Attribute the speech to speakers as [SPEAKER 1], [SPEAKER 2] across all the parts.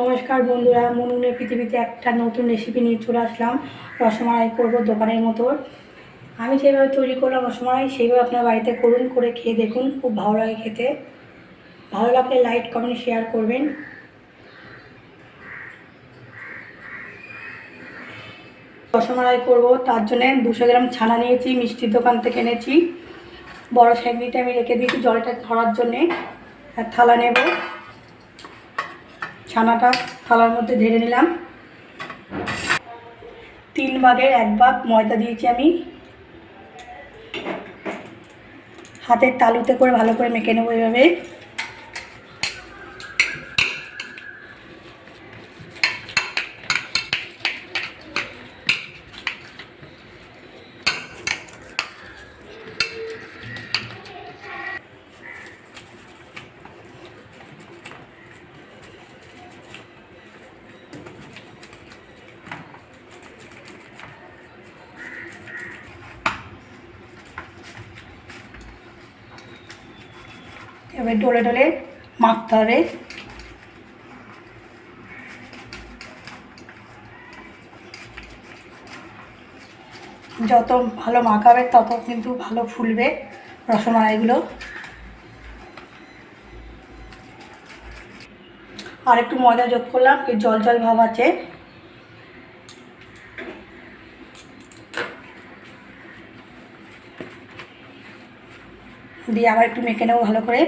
[SPEAKER 1] নমস্কার বন্ধুরা মনুনের পৃথিবীতে একটা নতুন রেসিপি নিয়ে চলে আসলাম। রসমালাই করব দোকানের মতো। আমি যেভাবে তৈরি করলাম রসমালাই, সেইভাবে আপনার বাড়িতে করুন, করে খেয়ে দেখুন। খুব ভালো লাগে খেতে। ভালো লাগলে লাইক কমেন্ট শেয়ার করবেন। রসমালাই করব, তার জন্য দুশো গ্রাম ছানা নিয়েছি, মিষ্টির দোকান থেকে এনেছি। বড় সেগনিতে আমি রেখে দিয়েছি জলটা ধরার জন্যে। আর থালা নেব। ছানাটা থালার মধ্যে ঢেলে নিলাম। তিন ভাগের এক ভাগ ময়দা দিয়েছি আমি। হাতের তালুতে করে ভালো করে মেখে নেব এইভাবে এবার ডলে ডলে মাখতে হবে। যত ভালো মাখাবে, তত কিন্তু ভালো ফুলবে রসমালাইগুলো। আর একটু ময়দা যোগ করলাম কি জল জল ভাব আছে। দিয়ে আবার একটু মেখে নেব ভালো করে।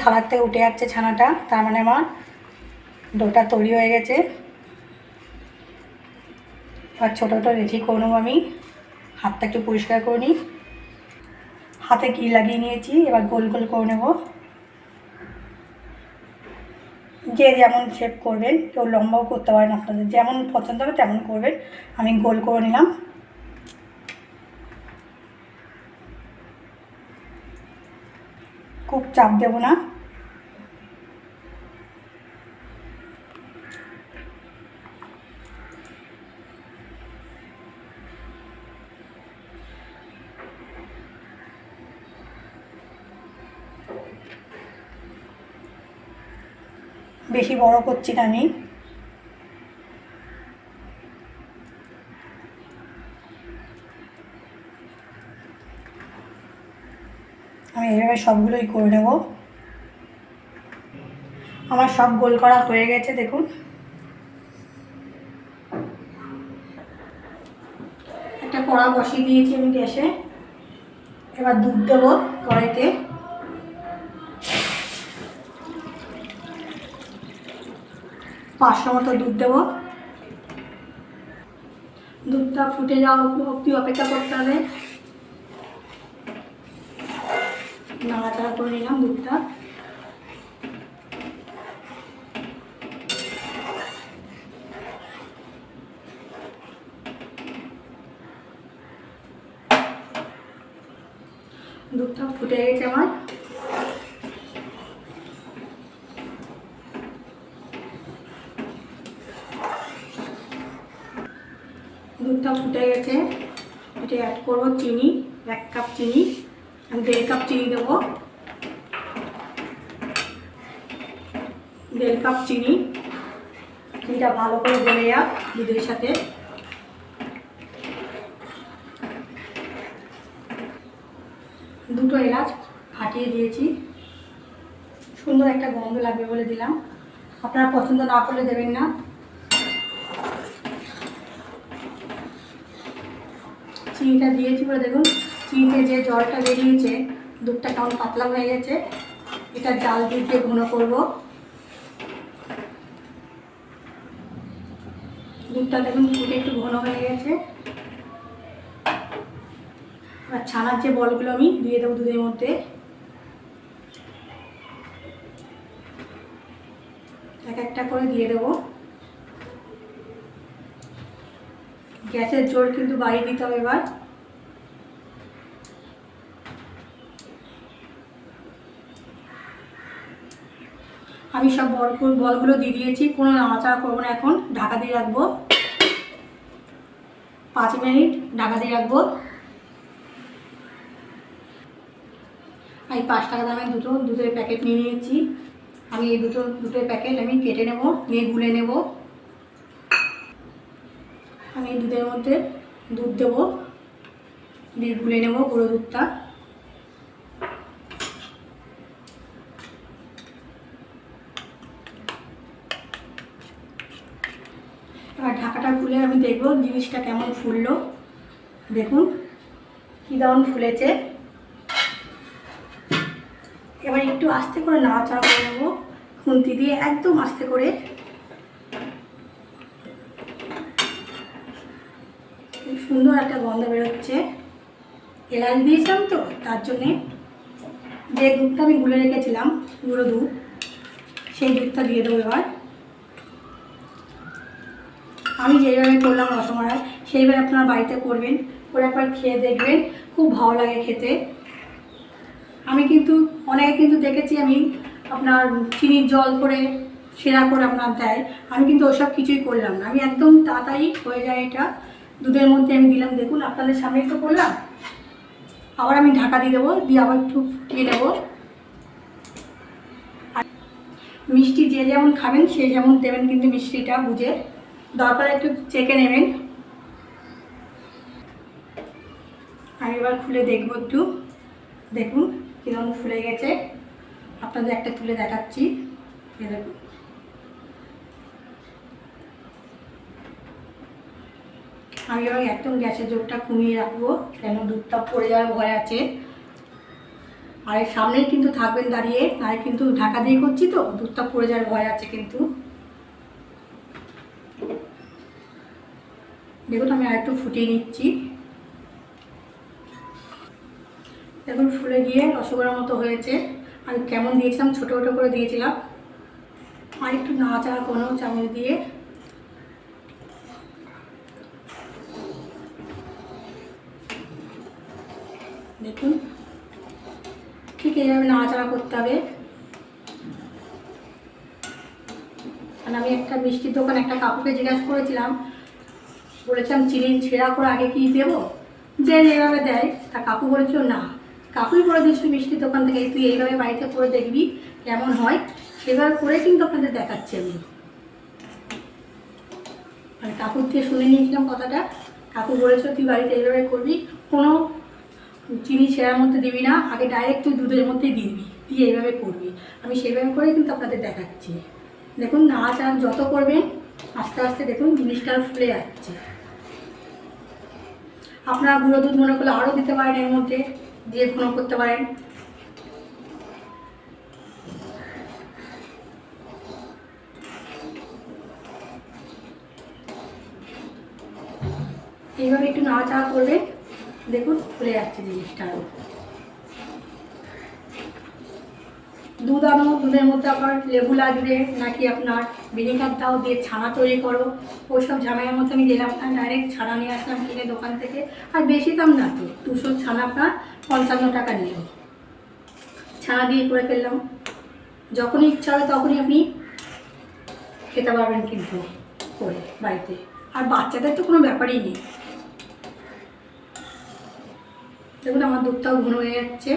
[SPEAKER 1] থালার থেকে উঠে যাচ্ছে ছানাটা, তার মানে আমার ডোটা তৈরি হয়ে গেছে। এবার ছোটো ছোটো রেখি করে নেব আমি হাতটা একটু পরিষ্কার করে নিই। হাতে ঘি লাগিয়ে নিয়েছি, এবার গোল গোল করে নেব। যে যেমন শেপ করবেন কেউ লম্বাও করতে পারেন আপনাদের, যেমন পছন্দ হবে তেমন করবেন। আমি গোল করে নিলাম। খুব চাপ দেব না। বেশি বড় করছি না আমি আমি এইভাবে সবগুলোই করে নেব। আমার সব গোল করা হয়ে গেছে, দেখুন। একটা কড়া বসিয়ে দিয়েছি আমি গ্যাসে। এবার দুধ দেবো কড়াইতে। পাঁচশো মতো দুধ দেবো। দুধটা ফুটে যাওয়া অব্দি অপেক্ষা করতে হবে। নাড়াচাড়া করে নিলাম দুধটা। দুধটা ফুটে গেছে আমার। দুধটা ফুটে গেছে। এটা অ্যাড করব চিনি, এক কাপ চিনি। আমি দেড় কাপ চিনি দেবো। দেড় কাপ চিনি। চিনিটা ভালো করে গলে যাক দুধের সাথে। দুটো এলাচ ফাটিয়ে দিয়েছি। সুন্দর একটা গন্ধ লাগবে বলে দিলাম। আপনারা পছন্দ না করলে দেবেন না। চিনিটা দিয়েছি বলে দেখুন। চিনিতে যে জলটা বেরিয়েছে, দুধটা কেমন পাতলা হয়ে গেছে, এটা জাল দিয়ে দিয়ে ঘন করব। দুধটা দেখুন ফুটে একটু ঘন হয়ে গেছে। আর ছানার যে বলগুলো আমি দিয়ে দেবো দুধের মধ্যে। এক একটা করে দিয়ে দেবো। গ্যাসের জোর কিন্তু বাড়িয়ে দিতে হবে এবার। আমি সব বল বলগুলো দিয়ে দিয়েছি, কোনো নাড়াচাড়া করব না এখন, ঢাকা দিয়ে রাখব। পাঁচ মিনিট ঢাকা দিয়ে রাখব। আমি পাঁচ টাকা দামের দুটো দুধের প্যাকেট নিয়ে নিয়েছি। আমি এই দুটো দুটোর প্যাকেট আমি কেটে নেব, নিয়ে গুলে নেব। আমি দুধের মধ্যে দুধ দেবো দিয়ে গুলে নেব গুঁড়ো দুধটা এবার খুলে আমি দেখব জিনিসটা কেমন ফুললো। দেখুন, কী দারুণ ফুলেছে। এবার একটু আস্তে করে নাড়াচাড়া করে নেব। খুন্তি দিয়ে একদম আস্তে করে। সুন্দর একটা গন্ধ বেরোচ্ছে। এলাচ দিয়েছিলাম তো, তার জন্যে। যে দুধটা আমি গুলে রেখেছিলাম, গুঁড়ো দুধ, সেই দুধটা দিয়ে দেবো এবার। আমি যেভাবে করলাম রসমালাই সেইভাবে আপনারা বাড়িতে করবেন। করে একবার খেয়ে দেখবেন, খুব ভালো লাগে খেতে। আমি কিন্তু, অনেকে কিন্তু দেখেছি আমি আপনার চিনির জল করে, সেরা করে আপনার দেয়। আমি কিন্তু ওসব কিছুই করলাম না। আমি একদম তাড়াতাড়ি হয়ে যায় এটা। দুধের মধ্যে আমি দিলাম, দেখুন আপনাদের সামনে তো করলাম। আবার আমি ঢাকা দিয়ে দেবো, দিয়ে আবার একটু ফুটিয়ে নেব। মিষ্টি যে যেমন খাবেন, সে যেমন দেবেন কিন্তু মিষ্টিটা বুঝে। দরকার একটু চেকে নেবেন। আমি এবার খুলে দেখব একটু। দেখুন কীরকম ফুলে গেছে। আপনাদের একটা তুলে দেখাচ্ছি। দেখুন। আমি এবার একদম গ্যাসের জোরটা কমিয়ে রাখব, কেন দুধটা পড়ে যাওয়ার ভয় আছে। আর সামনেই কিন্তু থাকবেন দাঁড়িয়ে। আর কিন্তু ঢাকা দিয়ে করছি তো, দুধটা পড়ে যাওয়ার ভয় আছে কিন্তু। দেখুন, আমি আরেকটু ফুটিয়ে নিচ্ছি। দেখুন, ফুলে গিয়ে রসগোল্লার মতো হয়েছে। আমি কেমন দিয়েছিলাম, ছোটো ছোটো করে দিয়েছিলাম। আর একটু না নাড়াচাড়া কোনো চামচ দিয়ে। দেখুন, ঠিক এইভাবে নাড়াচাড়া করতে হবে। আর আমি একটা মিষ্টির দোকান একটা কাকুকে জিজ্ঞাসা করেছিলাম বলেছিলাম চিনি, ছেঁড়া করে আগে কি দেবো? যে যেভাবে দেয়, তা কাকু বলেছিল না। কাকুই করে দিয়েছিল মিষ্টির দোকান থেকে তুই এইভাবে বাড়িতে করে দেখবি কেমন হয়। সেভাবে করে কিন্তু আপনাদের দেখাচ্ছি আমি। মানে কাকুর থেকে শুনে নিয়েছিলাম কথাটা। কাকু বলেছিল তুই বাড়িতে এইভাবে করবি, কোনো চিনি ছেঁড়ার মধ্যে দিবি না, আগে ডাইরেক্ট তুই দুধের মধ্যেই দিবি, দিয়ে এইভাবে করবি। আমি সেইভাবে করে কিন্তু আপনাদের দেখাচ্ছি। দেখুন, নাচ আর যত করবেন, আস্তে আস্তে দেখুন, জিনিসটা ফুলে যাচ্ছে। আপনারা গুঁড়ো দুধ মনে করলে আরও দিতে পারেন এর মধ্যে, দিয়ে ঘন করতে পারেন। এইভাবে একটু নাড়াচাড়া করবে দেখুন ফুলে যাচ্ছে জিনিসটা আরও। দুধ আনো, দুধের মধ্যে আবার লেবু লাগবে নাকি আপনার? ভিনেগার দাও দিয়ে ছানা তৈরি করো। ওইসব ঝামেলার মধ্যে আমি গেলাম না ডাইরেক্ট ছানা নিয়ে আসলাম কিনে দোকান থেকে। আর বেশি দাম না তো, দুশো ছানা আপনার পঞ্চান্ন টাকা নিল। ছানা দিয়ে করে ফেললাম। যখনই ইচ্ছা হবে তখনই আপনি খেতে পারবেন কিন্তু করে বাড়িতে। আর বাচ্চাদের তো কোনো ব্যাপারই নেই। দেখুন আমার দুধটাও ঘন হয়ে যাচ্ছে।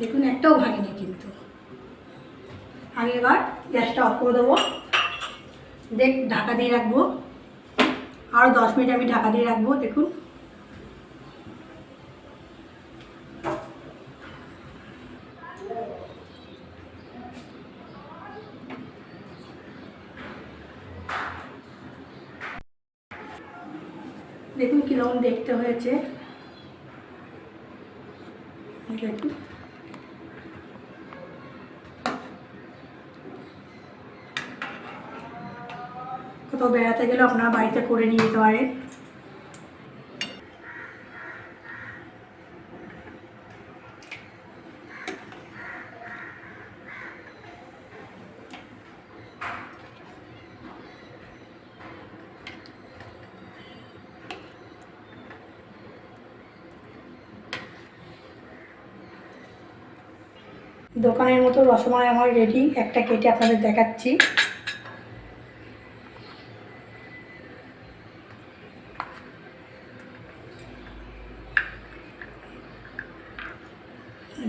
[SPEAKER 1] দেখুন একটাও ভাঙেনি কিন্তু। আমি এবার গ্যাসটা অফ করে দেবো। দেখ, ঢাকা দিয়ে রাখব। আরও দশ মিনিট আমি ঢাকা দিয়ে রাখব, দেখুন। দেখুন কীরকম দেখতে হয়েছে। দেখুন। কোথাও বেড়াতে গেলে আপনারা বাড়িতে করে নিয়ে যেতে পারেন। দোকানের মতো রসমালাই আমার রেডি একটা কেটে আপনাদের দেখাচ্ছি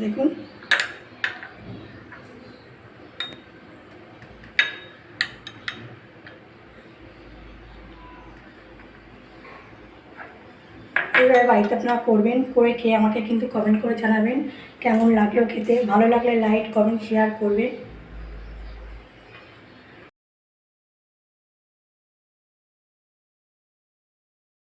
[SPEAKER 1] দেখুন এইভাবে বাড়িতে আপনারা করবেন করে খেয়ে আমাকে কিন্তু কমেন্ট করে জানাবেন কেমন লাগল খেতে? ভালো লাগলে লাইক কমেন্ট শেয়ার করবেন।